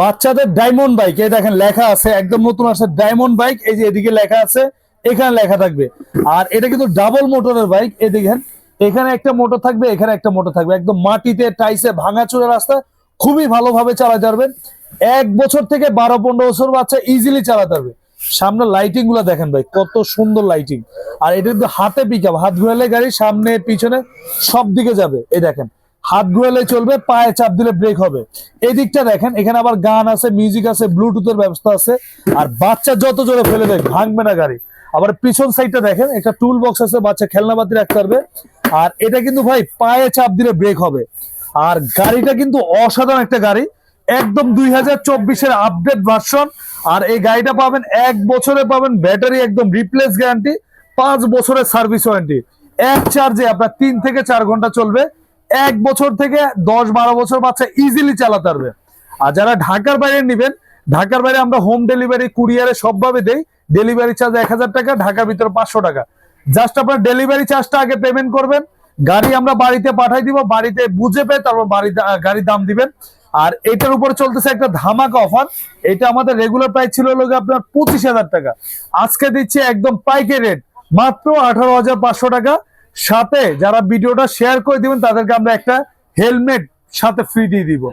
বাচ্চাদের diamond bike, এই দেখেন লেখা আছে, একদম নতুন আছে ডায়মন্ড বাইক, এই যে এদিকে লেখা আছে, এখানে লেখা থাকবে। আর এটা কিন্তু ডাবল মোটরের বাইক, এই দেখেন, এখানে একটা মোটর থাকবে, এখানে একটা মোটর থাকবে। একদম মাটিতে টাইসে ভাঙাচোরা রাস্তা, খুবই ভালোভাবে চালাতে পারবেন। এক বছর থেকে বারো, পনেরো বছর বাচ্চা ইজিলি চালাতে পারবে। সামনে লাইটিংগুলো দেখেন ভাই, কত সুন্দর লাইটিং আর এটা কিন্তু হাতে পিক আপ হাত ঘুরালে গাড়ি সামনে, পিছনে সব দিকে যাবে, এই দেখেন। হাত ঘুরালে চলবে, পায়ে চাপ দিলে ব্রেক হবে। এই দিকটা দেখেন, এখানে আবার গান আছে মিউজিক আছে ব্লুটুথের ব্যবস্থা আছে। আর বাচ্চা যত জোরে ফেলে দেয় ভাঙবে না গাড়ি। আবার পিছন সাইডটা দেখেন, একটা টুল বক্স আছে, বাচ্চা খেলনাপাতি রাখতে পারবে। আর এটা কিন্তু ভাই, পায়ে চাপ দিলে ব্রেক হবে। আর গাড়িটা কিন্তু অসাধারণ একটা গাড়ি। একদম দুই হাজার চব্বিশের আপডেট ভার্সন আর এই গাড়িটা পাবেন, এক বছরে পাবেন ব্যাটারি একদম রিপ্লেস গ্যারান্টি পাঁচ বছরের সার্ভিস ওয়ারেন্টি এক চার্জে আপনার তিন থেকে চার ঘণ্টা চলবে। এক বছর থেকে দশ বারো বছর বাচ্চা ইজিলি চালাতে পারবে। আর যারা ঢাকার বাইরে নেবেন, ঢাকার বাইরে আমরা হোম ডেলিভারি কুরিয়ারে সবভাবে দেই। ডেলিভারি চার্জ এক হাজার টাকা, ঢাকার ভিতরে পাঁচশো টাকা। জাস্ট আপনার ডেলিভারি চার্জটা আগে পেমেন্ট করবেন। গাড়ি আমরা বাড়িতে পাঠাই দিব, বাড়িতে বুঝে পেয়ে তারপর বাড়িতে গাড়ির দাম দিবেন। আর এটার উপরে চলতেছে একটা ধামাকা অফার এটা আমাদের রেগুলার প্রাইস ছিল গিয়ে আপনার পঁচিশ হাজার টাকা। আজকে দিচ্ছে একদম পাইকে রেট মাত্র আঠারো হাজার পাঁচশো টাকা। সাথে যারা ভিডিওটা শেয়ার করে দিবেন তাদেরকে আমরা একটা হেলমেট সাথে ফ্রি দিয়ে দিব।